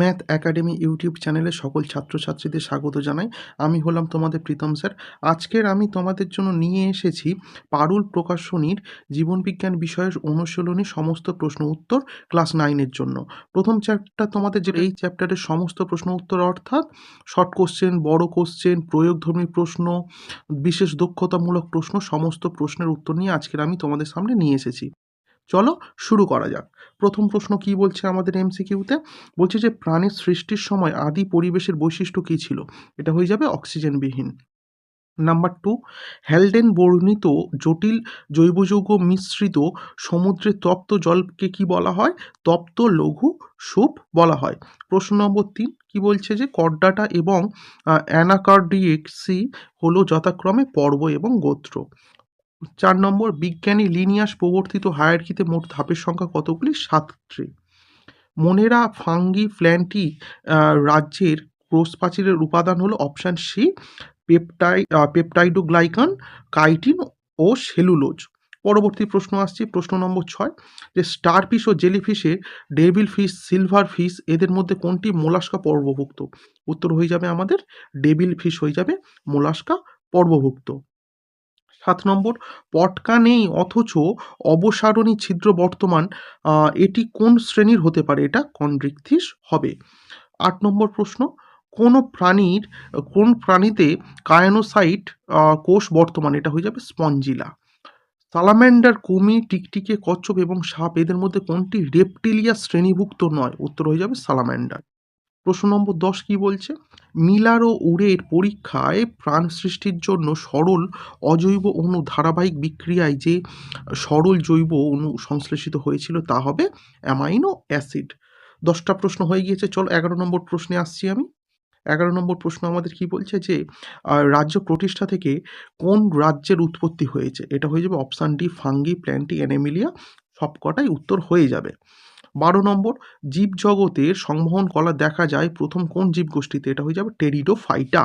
Math academy YouTube চ্যানেলে সকল ছাত্রছাত্রীদের স্বাগত জানাই। আমি হলাম তোমাদের প্রীতম স্যার। আজকের আমি তোমাদের জন্য নিয়ে এসেছি পারুল প্রকাশনীর জীবনবিজ্ঞান বিষয়ের অনুশীলনী সমস্ত প্রশ্ন উত্তর ক্লাস নাইনের জন্য। প্রথম চ্যাপ্টার তোমাদের যে এই চ্যাপ্টারের সমস্ত প্রশ্ন উত্তর, অর্থাৎ শর্ট কোশ্চেন বড় কোশ্চেন প্রয়োগধর্মী প্রশ্ন, বিশেষ দক্ষতামূলক প্রশ্ন, সমস্ত প্রশ্নের উত্তর নিয়ে আজকের আমি তোমাদের সামনে নিয়ে এসেছি। চলো শুরু করা যাক। প্রথম প্রশ্ন কি বলছে আমাদের এমসিকিউতে বলছে যে, প্রাণীর সৃষ্টির সময় আদি পরিবেশের বৈশিষ্ট্য কী ছিল? এটা হয়ে যাবে অক্সিজেনবিহীন। নাম্বার টু হ্যালডেন বর্ণিত জটিল জৈব যৌগ মিশ্রিত সমুদ্রের তপ্ত জলকে কি বলা হয়? তপ্ত লঘু সুপ বলা হয়। প্রশ্ন নম্বর তিন, কি বলছে যে, কর্ডাটা এবং অ্যানাকার্ডিয়েক্সি হলো যথাক্রমে পর্ব এবং গোত্র। চার নম্বর, বিজ্ঞানী লিনিয়াস প্রবর্তিত হায়ারকিতে মোট ধাপের সংখ্যা কতগুলি? সাতটি। মনেরা ফাঙ্গি প্ল্যান্টি রাজ্যের ক্রোস প্রাচীরের উপাদান হলো অপশান সি পেপটাই পেপটাইডোগ্লাইকান, কাইটিন ও সেলুলোজ। পরবর্তী প্রশ্ন আসছে, প্রশ্ন নম্বর ছয়, যে স্টার ফিশ ও জেলিফিশে ডেভিল ফিশ, সিলভার ফিশ, এদের মধ্যে কোনটি মোলাস্কা পর্বভুক্ত? উত্তর হয়ে যাবে আমাদের, ডেভিল ফিশ হয়ে যাবে মোলাস্কা পর্বভুক্ত। সাত নম্বর, পটকা নেই অথচ অবসারণী ছিদ্র বর্তমান এটি কোন শ্রেণির হতে পারে? এটা কন্ড্রিকথিস হবে। আট নম্বর প্রশ্ন, কোন প্রাণীর, কোন প্রাণীতে কায়ানোসাইট কোষ বর্তমান? এটা হয়ে যাবে স্পঞ্জিলা। সালামেন্ডার, কুমি, টিকটিকে, কচ্ছপ এবং সাপ, এদের মধ্যে কোনটি রেপটিলিয়া শ্রেণীভুক্ত নয়? উত্তর হয়ে যাবে সালামেন্ডার। প্রশ্ন নম্বর দশ কী বলছে? মিলার ও উড়ের পরীক্ষায় প্রাণ সৃষ্টির জন্য সরল অজৈব অণু ধারাবাহিক বিক্রিয়ায় যে সরল জৈব অণু সংশ্লেষিত হয়েছিল তা হবে অ্যামাইনো অ্যাসিড। দশটা প্রশ্ন হয়ে গিয়েছে, চলো এগারো নম্বর প্রশ্নে আসছি আমি। এগারো নম্বর প্রশ্ন আমাদের কি বলছে যে রাজ্য প্রতিষ্ঠা থেকে কোন রাজ্যের উৎপত্তি হয়েছে? এটা হয়ে যাবে option D fungi, plantae, animalia, সবকটাই উত্তর হয়ে যাবে। বারো নম্বর, জীবজগতের সংবহন কলা দেখা যায় প্রথম কোন জীবগোষ্ঠীতে? এটা হয়ে যাবে টেরিডোফাইটা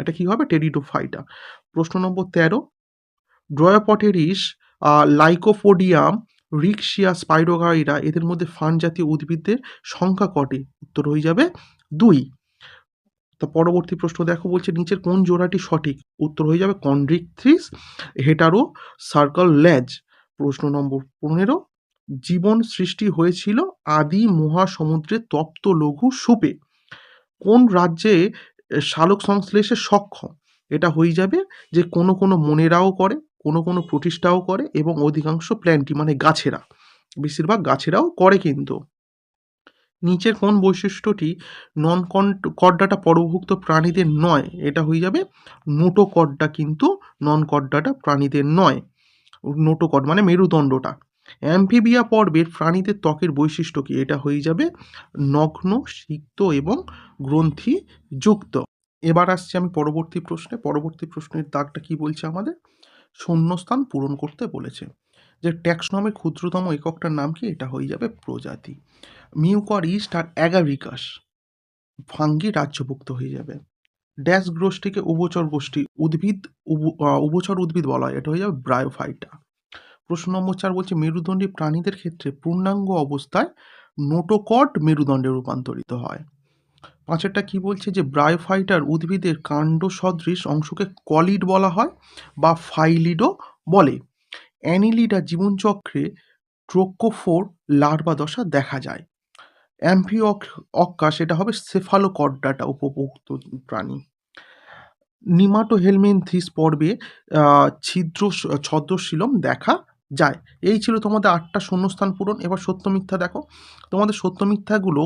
এটা কি হবে? টেরিডোফাইটা প্রশ্ন নম্বর তেরো ড্রয়াপটেরিস লাইকোফোডিয়াম রিক্সিয়া স্পাইরোগাইরা এদের মধ্যে ফান জাতীয় উদ্ভিদদের সংখ্যা কটি? উত্তর হয়ে যাবে দুই। তো পরবর্তী প্রশ্ন দেখো বলছে নিচের কোন জোড়াটি সঠিক? উত্তর হয়ে যাবে কন্ড্রিকথ্রিস, হেটারো, সার্কল ল্যাজ। প্রশ্ন নম্বর পনেরো জীবন সৃষ্টি হয়েছিল আদি মহাসমুদ্রে তপ্ত লঘু সুপে। কোন রাজ্যে শালক সংশ্লেষে সক্ষম? এটা হয়ে যাবে যে কোনো কোনো মনেরাও করে, কোনো কোনো প্রতিষ্ঠাও করে এবং অধিকাংশ প্ল্যান্টি মানে গাছেরা। বেশিরভাগ গাছেরাও করে কিন্তু। নিচের কোন বৈশিষ্ট্যটি নন কড্ডাটা পরভুক্ত প্রাণীদের নয়, এটা হয়ে যাবে নোটোকড্ডা কিন্তু নন কড্ডাটা প্রাণীদের নয়। নোটোকড মানে মেরুদণ্ডটা। অ্যাম্ফিবিয়া পর্বের প্রাণীদের ত্বকের বৈশিষ্ট্য কি? এটা হয়ে যাবে নগ্ন, সিক্ত এবং গ্রন্থি যুক্ত এবার আসছি আমি পরবর্তী প্রশ্নে। পরবর্তী প্রশ্নের দাগটা কি বলছে আমাদের? শূন্যস্থান পূরণ করতে বলেছে। যে ট্যাক্সনমের ক্ষুদ্রতম এককটার নাম কি? এটা হয়ে যাবে প্রজাতি। মিউকর ইস্ট আর অ্যাগারিকাস ফাঙ্গি রাজ্যভুক্ত হয়ে যাবে। ড্যাশ গোষ্ঠীকে উভচর গোষ্ঠী উদ্ভিদ উভচর উদ্ভিদ বলা হয়। এটা হয়ে যাবে ব্রায়োফাইটা। প্রশ্ন নম্বর চার বলছে, মেরুদণ্ডী প্রাণীদের ক্ষেত্রে পূর্ণাঙ্গ অবস্থায় নোটোকট মেরুদণ্ডে রূপান্তরিত হয়। পাঁচেরটা কি বলছে যে, ব্রায়োফাইটার উদ্ভিদের কাণ্ড সদৃশ অংশকে কলিড বলা হয় বা ফাইলিডও বলে। অ্যানিলিডা জীবনচক্রে ট্রোকোফোর লার্ভা দশা দেখা যায়। অ্যাম্ফি অক্কা সেটা হবে সেফালোকড্ডাটা উপভোক্ত প্রাণী। নিমাটো হেলমেন্থিস পর্বে ছিদ্র ছদ্রশীলম দেখা যায়। এই ছিল তোমাদের আটটা শূন্যস্থান পূরণ। এবার সত্য মিথ্যা দেখো। তোমাদের সত্য মিথ্যাগুলো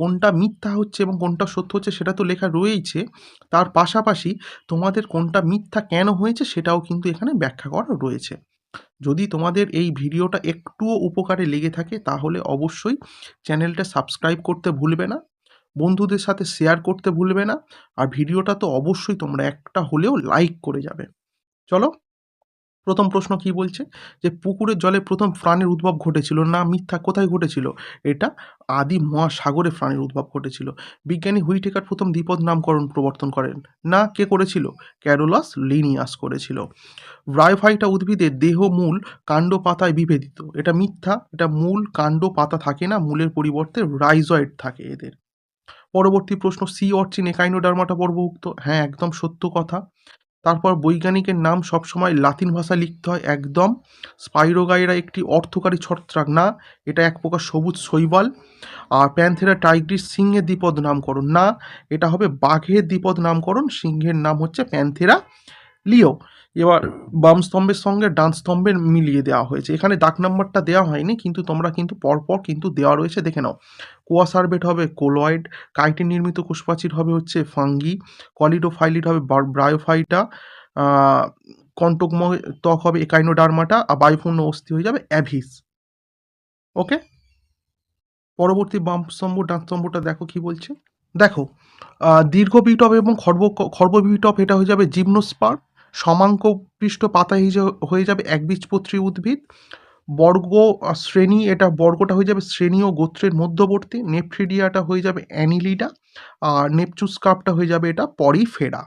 কোনটা মিথ্যা হচ্ছে এবং কোনটা সত্য হচ্ছে সেটা তো লেখা রয়েইছে। তার পাশাপাশি তোমাদের কোনটা মিথ্যা কেন হয়েছে সেটাও কিন্তু এখানে ব্যাখ্যা করা রয়েছে। যদি তোমাদের এই ভিডিওটা একটুও উপকারে লেগে থাকে তাহলে অবশ্যই চ্যানেলটা সাবস্ক্রাইব করতে ভুলবে না, বন্ধুদের সাথে শেয়ার করতে ভুলবে না, আর ভিডিওটা তো অবশ্যই তোমরা একটা হলেও লাইক করে যাবে। চলো প্রথম প্রশ্ন কি বলছে? যে পুকুরের জলে প্রথম প্রাণীর উদ্ভব ঘটেছিল না মিথ্যা কোথায় ঘটেছিল? এটা আদি মহাসাগরে প্রাণীর উদ্ভব ঘটেছিল। বিজ্ঞানী হুইটেকার প্রথম দ্বিপদ নামকরণ প্রবর্তন করেন। না, কে করেছিল? ক্যারোলাস লিনিয়াস করেছিল। ব্রায়োফাইটা উদ্ভিদের দেহ, মূল, কাণ্ড, পাতায় বিভেদিত। এটা মিথ্যা, এটা মূল, কাণ্ড, পাতা থাকে না, মূলের পরিবর্তে রাইজয়েড থাকে এদের। পরবর্তী প্রশ্ন, সি অর্চিন একাইনোডার্মাটা পর্বভুক্ত? হ্যাঁ একদম সত্য কথা। তারপর বৈজ্ঞানিকের নাম সবসময় লাতিন ভাষা লিখতে হয় একদম। স্পাইরোগাইরা একটি অর্থকারী ছত্রাক না, এটা এক প্রকার সবুজ শৈবাল। আর প্যান্থেরা টাইগ্রিস সিংহের দ্বিপদ নামকরণ না, এটা হবে বাঘের দ্বিপদ নামকরণ, সিংহের নাম হচ্ছে প্যান্থেরা লিও। এবার বাম স্তম্ভের সঙ্গে ডান স্তম্ভের মিলিয়ে দেওয়া হয়েছে। এখানে দাগ নাম্বারটা দেওয়া হয়নি, কিন্তু তোমরা কিন্তু পরপর কিন্তু দেওয়া রয়েছে, দেখে নাও। কোয়া সার্ভেট হবে কোলয়েড কাইটিন নির্মিত কোষপ্রাচীর হবে হচ্ছে ফাঙ্গি, কলিডোফাইলিড হবে ব্রায়োফাইটা কন্টকময় ত্বক হবে একাইনোডার্মাটা, আর বায়ুপূর্ণ অস্থি হয়ে যাবে অ্যাভিস। ওকে? পরবর্তী বাম স্তম্ভ, ডান স্তম্ভটা দেখো কি বলছে। দেখো দীর্ঘ বিটপ এবং খর্ব খর্ব বিটপ এটা হয়ে যাবে জিমনোস্পার। সমাঙ্ক পৃষ্ঠ পাতা হয়ে যাবে একবীজপত্রী উদ্ভিদ। বর্গ শ্রেণি, এটা বর্গটা হয়ে যাবে শ্রেণি ও গোত্রের মধ্যবর্তী। নেপথ্রিডিয়াটা হয়ে যাবে অ্যানিলিডা। আর নেপচুস্কাপটা হয়ে যাবে এটা পরিফেরা।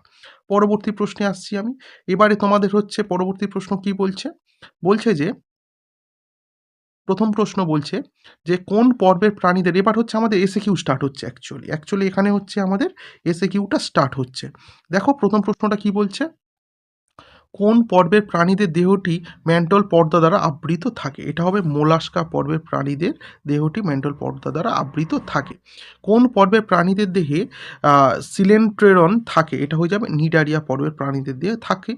পরবর্তী প্রশ্নে আসছি আমি। এবারে তোমাদের হচ্ছে পরবর্তী প্রশ্ন কি বলছে? বলছে যে, প্রথম প্রশ্ন বলছে যে, কোন পর্বের প্রাণীদের, এবার হচ্ছে আমাদের এসে কিউ স্টার্ট হচ্ছে অ্যাকচুয়ালি অ্যাকচুয়ালি এখানে হচ্ছে আমাদের এসে কিউটা স্টার্ট হচ্ছে। দেখো প্রথম প্রশ্নটা কি বলছে? কোন পর্বের প্রাণীদের দেহটি ম্যান্টল পর্দা দ্বারা আবৃত থাকে? এটা হবে মোলাস্কা পর্বের প্রাণীদের দেহটি ম্যান্টল পর্দা দ্বারা আবৃত থাকে। কোন পর্বের প্রাণীদের দেহে সিলেন্ট্রেরন থাকে? এটা হয়ে যাবে নিডারিয়া পর্বের প্রাণীদের দেহে থাকে।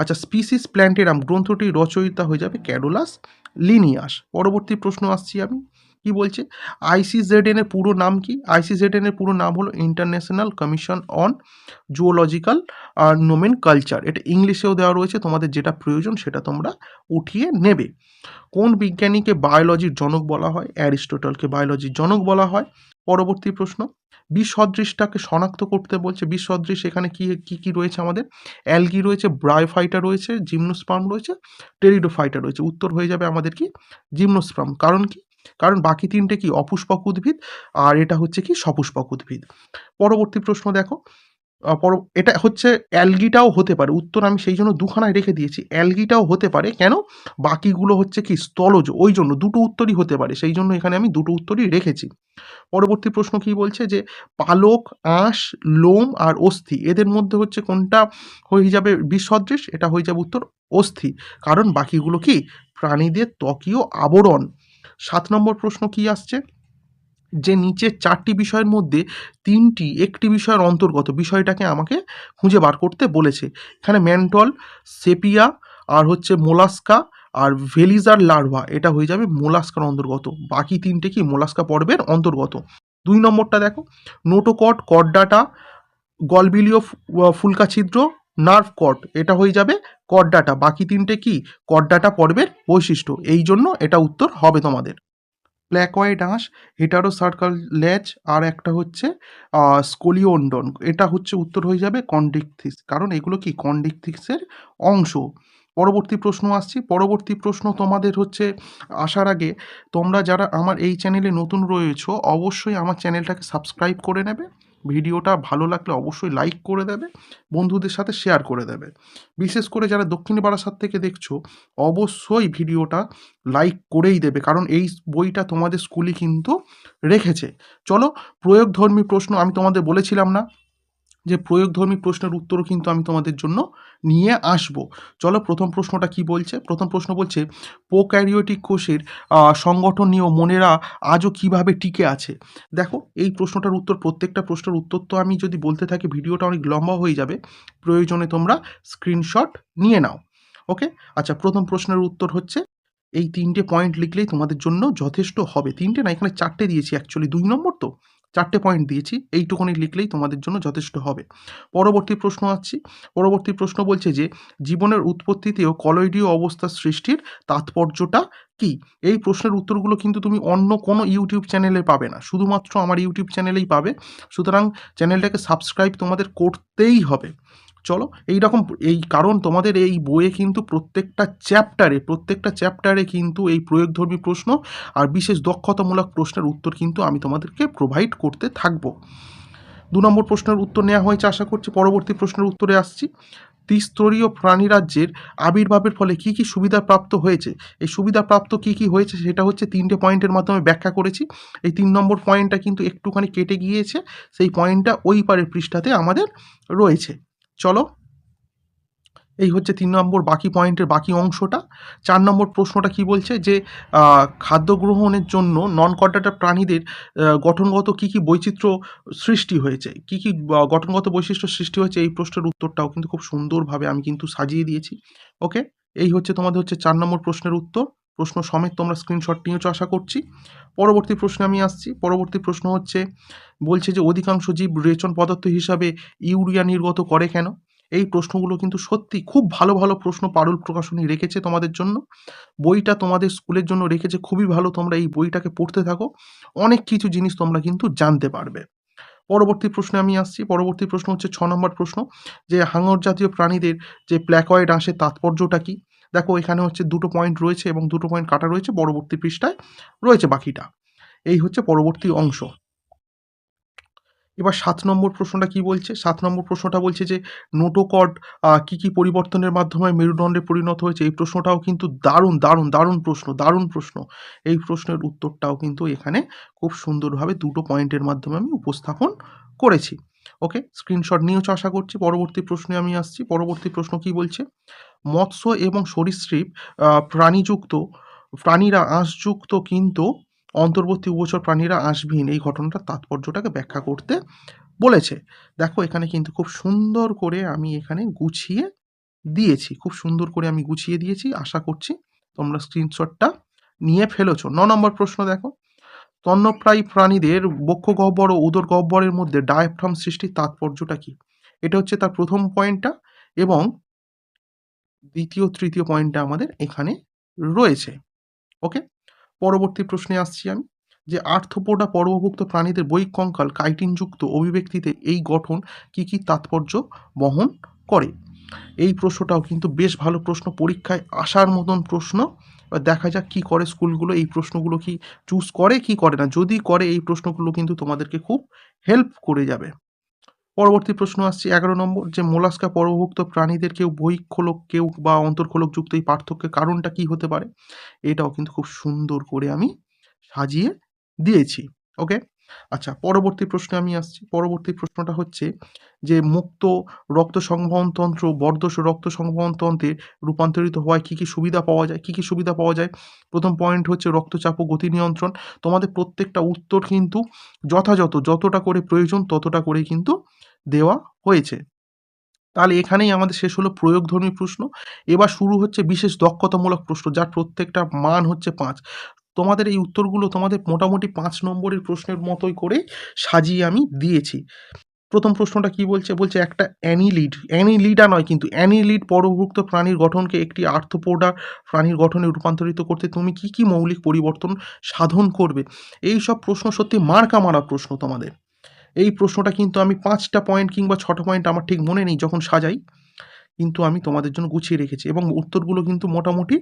আচ্ছা স্পিসিস প্ল্যান্টেরাম গ্রন্থটি রচয়িতা হয়ে যাবে ক্যাডোলাস লিনিয়াস। পরবর্তী প্রশ্ন আসছি আমি। কি বলছে? আইসিজেডএন এর পুরো নাম কি? আইসিজেডএন এর পুরো নাম হলো ইন্টারন্যাশনাল কমিশন অন জুওলজিক্যাল আর নোমেন কালচার এটা ইংলিশেও দেওয়া রয়েছে, তোমাদের যেটা প্রয়োজন সেটা তোমরা উঠিয়ে নেবে। কোন বিজ্ঞানীকে বায়োলজির জনক বলা হয়? অ্যারিস্টোটলকে বায়োলজির জনক বলা হয়। পরবর্তী প্রশ্ন, বিসদৃশটাকে শনাক্ত করতে বলছে। বিসদৃশ এখানে কি কি কি রয়েছে আমাদের? অ্যালগি রয়েছে, ব্রায়োফাইটা রয়েছে, জিমনোস্পার্ম রয়েছে, টেরিডোফাইটা রয়েছে। উত্তর হয়ে যাবে আমাদের কি? জিমনোস্পাম কারণ কি? কারণ বাকি তিনটে কি অপুষ্পক উদ্ভিদ? আর এটা হচ্ছে কি সপুষ্পক উদ্ভিদ। পরবর্তী প্রশ্ন দেখো। পর, এটা হচ্ছে অ্যালগিটাও হতে পারে। উত্তর আমি সেই জন্য দুখানায় রেখে দিয়েছি। অ্যালগিটাও হতে পারে। কেন? বাকিগুলো হচ্ছে কি স্থলজ। ওই জন্য দুটো উত্তরই হতে পারে। সেই জন্য এখানে আমি দুটো উত্তরই রেখেছি। পরবর্তী প্রশ্ন কি বলছে যে পালক, আঁশ, লোম আর অস্থি, এদের মধ্যে হচ্ছে কোনটা হয়ে যাবে বিসদৃশ? এটা হয়ে যাবে উত্তর অস্থি। কারণ বাকিগুলো কি? প্রাণীদের ত্বকীয় আবরণ। সাত নম্বর প্রশ্ন কি আসছে? যে নিচের চারটি বিষয়ের মধ্যে তিনটি, একটি বিষয়ের অন্তর্গত বিষয়টাকে আমাকে খুঁজে বার করতে বলেছে। এখানে ম্যান্টল সেপিয়া আর হচ্ছে মোলাস্কা আর ভেলিজার লার্ভা, এটা হয়ে যাবে মোলাস্কার অন্তর্গত। বাকি তিনটে কি মোলাস্কা পর্বের অন্তর্গত? দুই নম্বরটা দেখো। নোটোকট কডডাটা গলবিলীয় ফুলকা ছিদ্র নার্ভ কট এটা হয়ে যাবে কডডাটা বাকি তিনটে কি? কডডাটা পর্বের বৈশিষ্ট্য। এই জন্য এটা উত্তর হবে তোমাদের। প্ল্যাকয়েড আঁশ হেটারো সার্কাল ল্যাচ আর একটা হচ্ছে স্কোলিওন্ডন এটা হচ্ছে উত্তর হয়ে যাবে কন্ডিকথিস কারণ এগুলো কি? কন্ডিকথিসের অংশ। পরবর্তী প্রশ্ন আসছি। পরবর্তী প্রশ্ন তোমাদের হচ্ছে, আসার আগে তোমরা যারা আমার এই চ্যানেলে নতুন রয়েছো, অবশ্যই আমার চ্যানেলটাকে সাবস্ক্রাইব করে নেবে। ভিডিওটা ভালো লাগলে অবশ্যই লাইক করে দেবে, বন্ধুদের সাথে শেয়ার করে দেবে। বিশেষ করে যারা দক্ষিণ বারাসাত থেকে দেখছ, অবশ্যই ভিডিওটা লাইক করেই দেবে, কারণ এই বইটা তোমাদের স্কুলে কিন্তু রেখেছে। চলো, প্রয়োগধর্মী প্রশ্ন আমি তোমাদের বলেছিলাম না যে প্রয়োগধর্মী প্রশ্নের উত্তরও কিন্তু আমি তোমাদের জন্য নিয়ে আসব। চলো প্রথম প্রশ্নটা কি বলছে? প্রথম প্রশ্ন বলছে, প্রোক্যারিওটিক কোষের সংগঠন নিয়ে মনেরা আজও কীভাবে টিকে আছে? দেখো, এই প্রশ্নটার উত্তর, প্রত্যেকটা প্রশ্নের উত্তর তো আমি যদি বলতে থাকি, ভিডিওটা অনেক লম্বা হয়ে যাবে। প্রয়োজনে তোমরা স্ক্রিনশট নিয়ে নাও। ওকে? আচ্ছা প্রথম প্রশ্নের উত্তর হচ্ছে, এই তিনটে পয়েন্ট লিখলেই তোমাদের জন্য যথেষ্ট হবে। তিনটে না, এখানে চারটে দিয়েছি, অ্যাকচুয়ালি দুই নম্বর তো। চারটে পয়েন্ট দিয়েছি, এইটুকুনি লিখলেই তোমাদের জন্য যথেষ্ট হবে। পরবর্তী প্রশ্ন আসছি। পরবর্তী প্রশ্ন বলছে যে, জীবনের উৎপত্তিতেও কলয়েডীয় অবস্থা সৃষ্টির তাৎপর্যটা কি? এই প্রশ্নের উত্তরগুলো কিন্তু তুমি অন্য কোনো ইউটিউব চ্যানেলে পাবে না। শুধুমাত্র আমার ইউটিউব চ্যানেলেই পাবে। সুতরাং চ্যানেলটাকে সাবস্ক্রাইব তোমাদের করতেই হবে। চলো এই রকম এই কারণ তোমাদের এই বইয়ে কিন্তু প্রত্যেকটা চ্যাপ্টারে প্রত্যেকটা চ্যাপ্টারে কিন্তু এই প্রয়োগধর্মী প্রশ্ন আর বিশেষ দক্ষতামূলক প্রশ্নের উত্তর কিন্তু আমি তোমাদেরকে প্রোভাইড করতে থাকব। দু নম্বর প্রশ্নের উত্তর নেওয়া হয়েছে আশা করছি, পরবর্তী প্রশ্নের উত্তরে আসছি। ত্রিস্তরীয় প্রাণীরাজ্যের আবির্ভাবের ফলে কি কি সুবিধা প্রাপ্ত হয়েছে? এই সুবিধা প্রাপ্ত কি কি হয়েছে সেটা হচ্ছে তিনটে পয়েন্টের মাধ্যমে ব্যাখ্যা করেছি। এই তিন নম্বর পয়েন্টটা কিন্তু একটুখানি কেটে গিয়েছে, সেই পয়েন্টটা ওই পারের পৃষ্ঠাতে আমাদের রয়েছে। চলো। এই হচ্ছে তিন নম্বর বাকি পয়েন্টের বাকি অংশটা। চার নম্বর প্রশ্নটা কি বলছে যে খাদ্য গ্রহণের জন্য নন কন্ট্যাক্টার প্রাণীদের গঠনগত কি কি বৈচিত্র্য সৃষ্টি হয়েছে? কি কি গঠনগত বৈশিষ্ট্য সৃষ্টি হয়েছে? এই প্রশ্নের উত্তরটাও কিন্তু খুব সুন্দরভাবে আমি কিন্তু সাজিয়ে দিয়েছি। ওকে এই হচ্ছে তোমাদের হচ্ছে চার নম্বর প্রশ্নের উত্তর। প্রশ্ন সমেত তোমরা স্ক্রিনশট নিয়েছো, আশা করছি। পরবর্তী প্রশ্নে আমি আসছি। পরবর্তী প্রশ্ন হচ্ছে, বলছে যে অধিকাংশ জীব রেচন পদার্থ হিসাবে ইউরিয়া নির্গত করে কেন? এই প্রশ্নগুলো কিন্তু সত্যি খুব ভালো ভালো প্রশ্ন পারুল প্রকাশনী রেখেছে তোমাদের জন্য। বইটা তোমাদের স্কুলের জন্য রেখেছে, খুবই ভালো, তোমরা এই বইটাকে পড়তে থাকো। অনেক কিছু জিনিস তোমরা কিন্তু জানতে পারবে। পরবর্তী প্রশ্নে আমি আসছি। পরবর্তী প্রশ্ন হচ্ছে, ছ নম্বর প্রশ্ন, যে হাঙর জাতীয় প্রাণীদের যে প্ল্যাকয়েড আঁশের তাৎপর্যটা কি? দেখো এখানে হচ্ছে দুটো পয়েন্ট রয়েছে এবং দুটো পয়েন্ট কাটা রয়েছে, পরবর্তী পৃষ্ঠায় রয়েছে বাকিটা। এই হচ্ছে পরবর্তী অংশ। এবার সাত নম্বর প্রশ্নটা কি বলছে? সাত নম্বর প্রশ্নটা বলছে যে নোটোকড কি কি পরিবর্তনের মাধ্যমে মেরুদণ্ডে পরিণত হয়েছে? এই প্রশ্নটাও কিন্তু দারুণ দারুণ দারুণ প্রশ্ন দারুণ প্রশ্ন। এই প্রশ্নের উত্তরটাও কিন্তু এখানে খুব সুন্দরভাবে দুটো পয়েন্টের মাধ্যমে আমি উপস্থাপন করেছি। ওকে স্ক্রিনশট নিয়েও আশা করছি, পরবর্তী প্রশ্নে আমি আসছি, পরবর্তী প্রশ্ন কি বলছে? মৎস্য এবং সরীসৃপ প্রাণীযুক্ত, প্রাণীরা আঁশযুক্ত কিন্তু অন্তর্বর্তী উপচর প্রাণীরা আঁশবিহীন। এই ঘটনাটার তাৎপর্যটাকে ব্যাখ্যা করতে বলেছে। দেখো, এখানে কিন্তু খুব সুন্দর করে আমি এখানে গুছিয়ে দিয়েছি, খুব সুন্দর করে আমি গুছিয়ে দিয়েছি। আশা করছি তোমরা স্ক্রিনশটটা নিয়ে ফেলেছো। ন নম্বর প্রশ্ন দেখো। স্তন্যপ্রায়ী প্রাণীদের বক্ষ গহ্বর ও উদর গহ্বরের মধ্যে ডায়াফ্রাম সৃষ্টির তাৎপর্যটা কি? এটা হচ্ছে তার প্রথম পয়েন্টটা এবং দ্বিতীয়, তৃতীয় পয়েন্টটা আমাদের এখানে রয়েছে। ওকে পরবর্তী প্রশ্নে আসছি আমি। যে আর্থপোডা পর্বভুক্ত প্রাণীদের বৈক কঙ্কাল কাইটিনযুক্ত অভিব্যক্তিতে এই গঠন কি কি তাৎপর্য বহন করে? এই প্রশ্নটাও কিন্তু বেশ ভালো প্রশ্ন। পরীক্ষায় আসার মতন প্রশ্ন এবার দেখা যাক কি করে স্কুলগুলো এই প্রশ্নগুলো কি চুজ করে, কি করে না। যদি করে, এই প্রশ্নগুলো কিন্তু তোমাদেরকে খুব হেল্প করে যাবে। পরবর্তী প্রশ্ন আসছে, এগারো নম্বর, যে মোলাস্কা পরভুক্ত প্রাণীদের কেউ বহিঃখোলক কেউ বা অন্তর্খোলকযুক্ত এই পার্থক্যের কারণটা কি হতে পারে? এটাও কিন্তু খুব সুন্দর করে আমি সাজিয়ে দিয়েছি ওকে আচ্ছা পরবর্তী প্রশ্নে আমি আসছি। পরবর্তী প্রশ্নটা হচ্ছে যে, মুক্ত রক্ত সংবহন তন্ত্র রক্ত সংবহন তন্ত্রে রূপান্তরিত হওয়ায় কী কী সুবিধা পাওয়া যায়? কী কী সুবিধা পাওয়া যায়? প্রথম পয়েন্ট হচ্ছে রক্তচাপ ও গতি নিয়ন্ত্রণ। তোমাদের প্রত্যেকটা উত্তর কিন্তু যথাযথ, যতটা করে প্রয়োজন ততটা করে কিন্তু দেওয়া হয়েছে। তাহলে এখানেই আমাদের শেষ হলো প্রয়োগধর্মী প্রশ্ন। এবার শুরু হচ্ছে বিশেষ দক্ষতামূলক প্রশ্ন, যার প্রত্যেকটা মান হচ্ছে পাঁচ। তোমাদের এই উত্তরগুলো তোমাদের মোটামুটি পাঁচ নম্বরের প্রশ্নের মতোই করে সাজিয়ে আমি দিয়েছি। প্রথম প্রশ্নটা কি বলছে? বলছে একটা অ্যানিলিড, অ্যানিলিডা নয় কিন্তু অ্যানিলিড পরভুক্ত প্রাণীর গঠনকে একটি আর্থপোডা প্রাণীর গঠনে রূপান্তরিত করতে তুমি কি কি মৌলিক পরিবর্তন সাধন করবে? এই সব প্রশ্ন সত্যি মার্কা মারা প্রশ্ন তোমাদের। এই প্রশ্নটা কিন্তু আমি পাঁচটা পয়েন্ট কিংবা ছটা পয়েন্ট আমার ঠিক মনে নেই যখন সাজাই, কিন্তু আমি তোমাদের জন্য গুছিয়ে রেখেছি এবং উত্তরগুলো কিন্তু মোটামুটি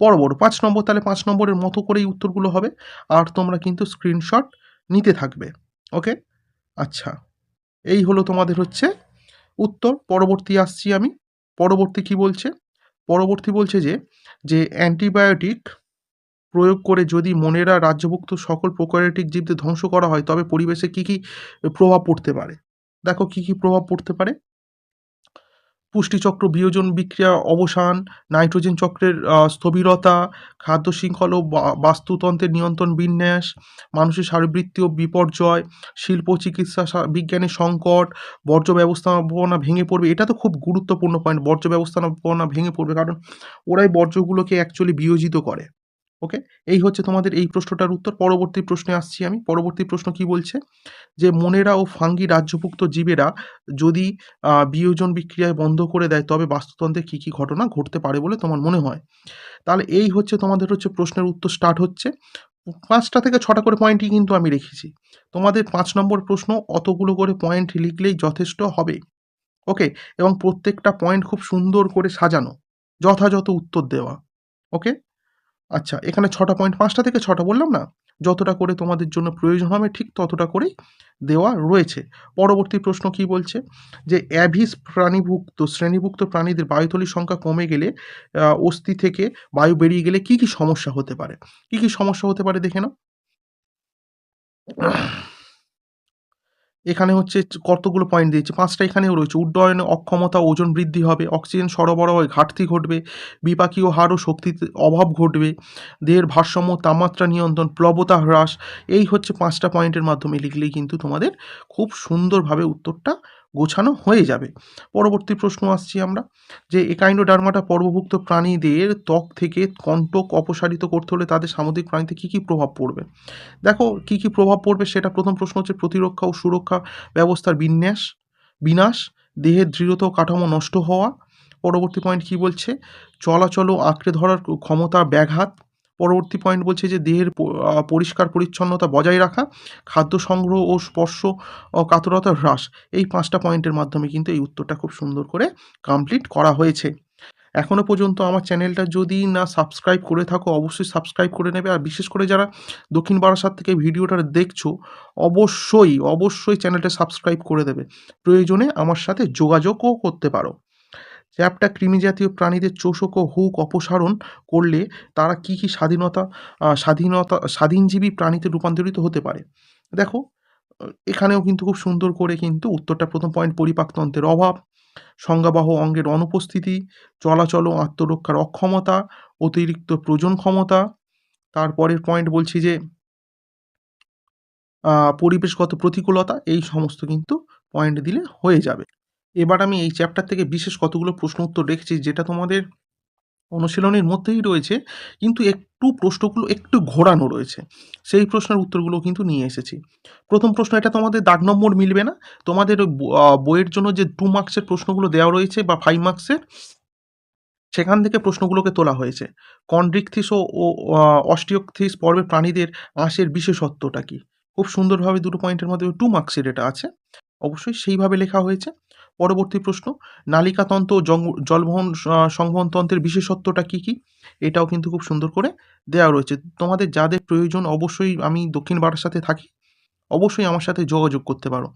বড় পাঁচ নম্বর, তাহলে পাঁচ নম্বরের মতো করেই উত্তরগুলো হবে আর তোমরা কিন্তু স্ক্রিনশট নিতে থাকবে ওকে আচ্ছা এই হলো তোমাদের হচ্ছে উত্তর। পরবর্তী আসছি আমি। পরবর্তী কি বলছে? পরবর্তী বলছে যে যে অ্যান্টিবায়োটিক প্রয়োগ করে যদি মনেরা রাজ্যভুক্ত সকল প্রোকারিওটিক জীবদের ধ্বংস করা হয়, তবে পরিবেশে কি কি প্রভাব পড়তে পারে? দেখো কি কি প্রভাব পড়তে পারে। পুষ্টিচক্র বিয়োজন বিক্রিয়া অবসান, নাইট্রোজেন চক্রের স্থবিরতা, খাদ্য শৃঙ্খল ও বাস্তুতন্ত্রের নিয়ন্ত্রণ বিন্যাস, মানুষের শারীরবৃত্তীয় বিপর্যয়, শিল্প চিকিৎসা বিজ্ঞানের সংকট বর্জ্য ব্যবস্থাপনা ভেঙে পড়বে। এটা তো খুব গুরুত্বপূর্ণ পয়েন্ট বর্জ্য ব্যবস্থাপনা ভেঙে পড়বে কারণ ওরাই বর্জ্যগুলোকে অ্যাকচুয়ালি বিয়োজিত করে। ওকে এই হচ্ছে তোমাদের এই প্রশ্নটার উত্তর। পরবর্তী প্রশ্নে আসছি আমি। পরবর্তী প্রশ্ন কি বলছে? যে মনেরা ও ফাঙ্গি রাজ্যভুক্ত জীবেরা যদি বিয়োজন বিক্রিয়ায় বন্ধ করে দেয়, তবে বাস্তুতন্ত্রে কী কী ঘটনা ঘটতে পারে বলে তোমার মনে হয়? তাহলে এই হচ্ছে তোমাদের হচ্ছে প্রশ্নের উত্তর স্টার্ট হচ্ছে। পাঁচটা থেকে ছটা করে পয়েন্টই কিন্তু আমি রেখেছি। তোমাদের পাঁচ নম্বর প্রশ্ন, অতগুলো করে পয়েন্ট লিখলেই যথেষ্ট হবে। ওকে এবং প্রত্যেকটা পয়েন্ট খুব সুন্দর করে সাজানো, যথাযথ উত্তর দেওয়া। ওকে আচ্ছা এখানে ছটা পয়েন্ট পাঁচটা থেকে ছটা বললাম না? যতটা করে তোমাদের জন্য প্রয়োজন হবে ঠিক ততটা করেই দেওয়া রয়েছে। পরবর্তী প্রশ্ন কি বলছে? যে অ্যাভিস প্রাণীভুক্ত, শ্রেণীভুক্ত প্রাণীদের বায়ুথলির সংখ্যা কমে গেলে অস্থি থেকে বায়ু বেরিয়ে গেলে কি কি সমস্যা হতে পারে? কি কি সমস্যা হতে পারে দেখে নাও। এখানে হচ্ছে কতগুলো পয়েন্ট দিয়েছে? পাঁচটা এখানেও রয়েছে। উড্ডয়নে অক্ষমতা, ওজন বৃদ্ধি হবে, অক্সিজেন সরবরাহে ঘাটতি ঘটবে, বিপাকীয় হার ও শক্তিতে অভাব ঘটবে, দেহের ভারসাম্য, তাপমাত্রা নিয়ন্ত্রণ, প্লবতা হ্রাস, এই হচ্ছে পাঁচটা পয়েন্টের মাধ্যমে লিখলেই কিন্তু তোমাদের খুব সুন্দরভাবে উত্তরটা গোছানো হয়ে যাবে। পরবর্তী প্রশ্ন আসছি আমরা, যে একাইন্ডোডার্মাটা পর্বভুক্ত প্রাণীদের ত্বক থেকে কণ্টক অপসারিত করতে হলে তাদের সামুদ্রিক প্রাণীতে কী কী প্রভাব পড়বে? দেখো, কী কী প্রভাব পড়বে সেটা প্রথম প্রশ্ন হচ্ছে প্রতিরক্ষা ও সুরক্ষা ব্যবস্থার বিন্যাস, বিনাশ, দেহের দৃঢ়তা কাঠামো নষ্ট হওয়া। পরবর্তী পয়েন্ট কি বলছে? চলাচল আঁকড়ে ধরার ক্ষমতা ব্যাঘাত পরবর্তী পয়েন্ট বলছে যে দেহের পরিষ্কার পরিচ্ছন্নতা বজায় রাখা, খাদ্য সংগ্রহ ও স্পর্শ, ও কাতরতা হ্রাস, এই পাঁচটা পয়েন্টের মাধ্যমে কিন্তু এই উত্তরটা খুব সুন্দর করে কমপ্লিট করা হয়েছে। এখনও পর্যন্ত আমার চ্যানেলটা যদি না সাবস্ক্রাইব করে থাকো, অবশ্যই সাবস্ক্রাইব করে নেবে। আর বিশেষ করে যারা দক্ষিণ বারাসাত থেকে ভিডিওটা দেখছ, অবশ্যই অবশ্যই চ্যানেলটা সাবস্ক্রাইব করে দেবে। প্রয়োজনে আমার সাথে যোগাযোগও করতে পারো। চ্যাপটা কৃমিজাতীয় প্রাণীদের চোষক ও হুক অপসারণ করলে তারা কি কি স্বাধীনতা স্বাধীনতা, স্বাধীনজীবী প্রাণীতে রূপান্তরিত হতে পারে? দেখো, এখানেও কিন্তু খুব সুন্দর করে কিন্তু উত্তরটা প্রথম পয়েন্ট পরিপাকতন্ত্রের অভাব, সংজ্ঞাবাহ অঙ্গের অনুপস্থিতি, চলাচল ও আত্মরক্ষার অক্ষমতা, অতিরিক্ত প্রজন ক্ষমতা, তারপরের পয়েন্ট বলছি যে পরিবেশগত প্রতিকূলতা, এই সমস্ত কিন্তু পয়েন্ট দিলে হয়ে যাবে। এবার আমি এই চ্যাপ্টার থেকে বিশেষ কতগুলো প্রশ্ন উত্তর রেখেছি, যেটা তোমাদের অনুশীলনের মধ্যেই রয়েছে, কিন্তু একটু প্রশ্নগুলো একটু ঘোরানো রয়েছে। সেই প্রশ্নের উত্তরগুলো কিন্তু নিয়ে এসেছি। প্রথম প্রশ্ন, এটা তোমাদের দাগ নম্বর মিলবে না? তোমাদের বইয়ের জন্য যে টু মার্কসের প্রশ্নগুলো দেওয়া রয়েছে বা ফাইভ মার্কসের সেখান থেকে প্রশ্নগুলোকে তোলা হয়েছে। কন্ড্রিকথিস ও অস্টিওকথিস পর্বের প্রাণীদের আঁশের বিশেষত্বটা কি? খুব সুন্দরভাবে দুটো পয়েন্টের মধ্যে টু মার্কসের এটা আছে। অবশ্যই সেইভাবে লেখা হয়েছে। পরবর্তী প্রশ্ন, নালিকাতন্ত্র জলবহন সংবহন তন্ত্রের বিশেষত্বটা কি কি? এটাও কিন্তু খুব সুন্দর করে দেওয়া রয়েছে। তোমাদের যাদের প্রয়োজন অবশ্যই আমি দক্ষিণ বারার সাথে থাকি, অবশ্যই আমার সাথে যোগাযোগ করতে পারো।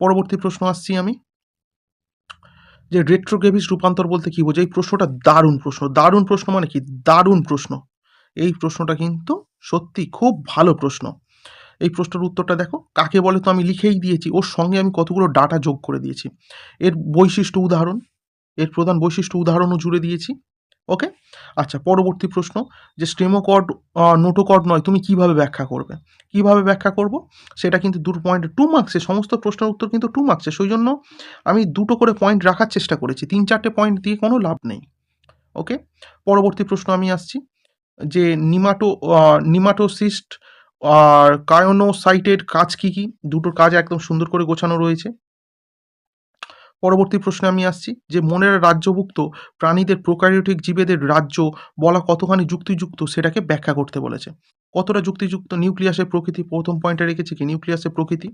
পরবর্তী প্রশ্ন আসছি আমি। যে রেট্রোগ্রেভিস রূপান্তর বলতে কি বোঝায়? এই প্রশ্নটা দারুণ প্রশ্ন। দারুণ প্রশ্ন মানে কি? দারুণ প্রশ্ন। এই প্রশ্নটা কিন্তু সত্যি খুব ভালো প্রশ্ন। এই প্রশ্নের উত্তরটা দেখো। কাকে বলে? তো আমি লিখেই দিয়েছি। ওর সঙ্গে আমি কতগুলো ডাটা যোগ করে দিয়েছি। এর বৈশিষ্ট্য উদাহরণ। এর প্রধান বৈশিষ্ট্য উদাহরণও জুড়ে দিয়েছি। ওকে? আচ্ছা পরবর্তী প্রশ্ন। যে স্টেমোকর্ড নোটোকর্ড নয়, তুমি কীভাবে ব্যাখ্যা করবে? কীভাবে ব্যাখ্যা করব? সেটা কিন্তু দুটো পয়েন্ট টু মার্কসে সমস্ত প্রশ্নের উত্তর কিন্তু টু মার্কসে সেই জন্য আমি দুটো করে পয়েন্ট রাখার চেষ্টা করেছি। তিন, চারটে পয়েন্ট দিয়ে কোনো লাভ নেই। ওকে? পরবর্তী প্রশ্ন আমি আসছি। যে নিমাটো নিমাটোসিস্ট আর কায়োনোসাইটের কাজ কি কি? দুটোর কাজ একদম সুন্দর করে গোছানো রয়েছে। পরবর্তী প্রশ্নে আমি আসছি, যে মনের রাজ্যভুক্ত প্রাণীদের প্রোকারিওটিক জীবেদের রাজ্য বলা কতখানি যুক্তিযুক্ত সেটাকে ব্যাখ্যা করতে বলেছে। কতটা যুক্তিযুক্ত? নিউক্লিয়াসের প্রকৃতি প্রথম পয়েন্টটা রেখেছি কি? নিউক্লিয়াসের প্রকৃতি।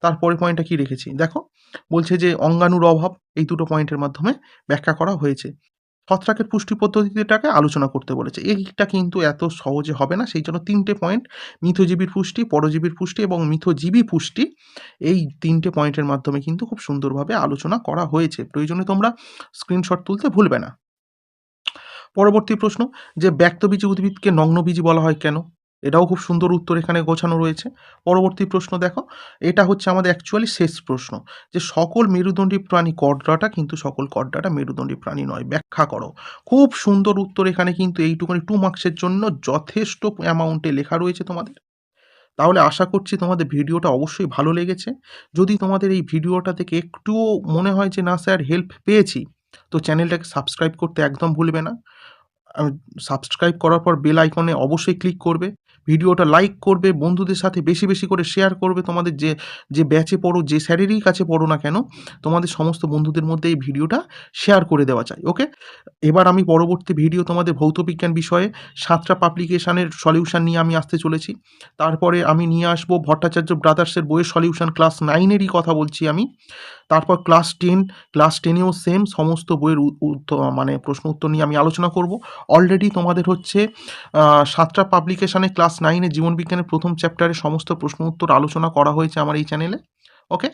তারপরে পয়েন্টটা কি রেখেছি? দেখো, বলছে যে অঙ্গাণুর অভাব, এই দুটো পয়েন্টের মাধ্যমে ব্যাখ্যা করা হয়েছে। ছত্রাকের পুষ্টি পদ্ধতিটাকে আলোচনা করতে বলেছে। এইটা কিন্তু এত সহজে হবে না। সেই জন্য তিনটে পয়েন্ট মিথজীবীর পুষ্টি, পরজীবীর পুষ্টি এবং মিথজীবী পুষ্টি, এই তিনটে পয়েন্টের মাধ্যমে কিন্তু খুব সুন্দরভাবে আলোচনা করা হয়েছে। প্রয়োজনে তোমরা স্ক্রিনশট তুলতে ভুলবে না। পরবর্তী প্রশ্ন, যে ব্যক্তবীজী উদ্ভিদকে নগ্নবীজী বলা হয় কেন? এটাও খুব সুন্দর উত্তর এখানে গোছানো রয়েছে। পরবর্তী প্রশ্ন দেখো, এটা হচ্ছে আমাদের অ্যাকচুয়ালি শেষ প্রশ্ন, যে সকল মেরুদণ্ডী প্রাণী কড্রাটা কিন্তু সকল কড্রাটা মেরুদণ্ডী প্রাণী নয়, ব্যাখ্যা করো। খুব সুন্দর উত্তর এখানে কিন্তু এইটুকুনি টু মার্কসের জন্য যথেষ্ট অ্যামাউন্টে লেখা রয়েছে তোমাদের। তাহলে আশা করছি তোমাদের ভিডিওটা অবশ্যই ভালো লেগেছে। যদি তোমাদের এই ভিডিওটা থেকে একটুও মনে হয় যে না স্যার হেল্প পেয়েছি, তো চ্যানেলটাকে সাবস্ক্রাইব করতে একদম ভুলবে না। সাবস্ক্রাইব করার পর বেল আইকনে অবশ্যই ক্লিক করবে। ভিডিওটা লাইক করবে, বন্ধুদের সাথে বেশি বেশি করে শেয়ার করবে, তোমাদের যে যে ব্যাচে পড়ো, যে স্যারেরই কাছে পড়ো না কেন, তোমাদের সমস্ত বন্ধুদের মধ্যে এই ভিডিওটা শেয়ার করে দেওয়া চাই ওকে এবার আমি পরবর্তী ভিডিও তোমাদের ভৌতবিজ্ঞান বিষয়ে, সাতটা পাবলিকেশানের সলিউশন নিয়ে আমি আসতে চলেছি। তারপরে আমি নিয়ে আসব ভট্টাচার্য ব্রাদার্সের বইয়ের সলিউশন ক্লাস নাইনেরই কথা বলছি আমি। তারপর ক্লাস টেন ক্লাস টেনেও সেম সমস্ত বইয়ের মানে প্রশ্ন উত্তর নিয়ে আমি আলোচনা করব। অলরেডি তোমাদের হচ্ছে সাতটা পাবলিকেশানে ক্লাস ক্লাস নাইনে জীবনবিজ্ঞানের প্রথম চ্যাপ্টারে সমস্ত প্রশ্ন উত্তর আলোচনা করা হয়েছে আমার এই চ্যানেলে। ওকে?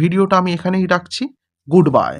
ভিডিওটা আমি এখানেই রাখছি। Good bye.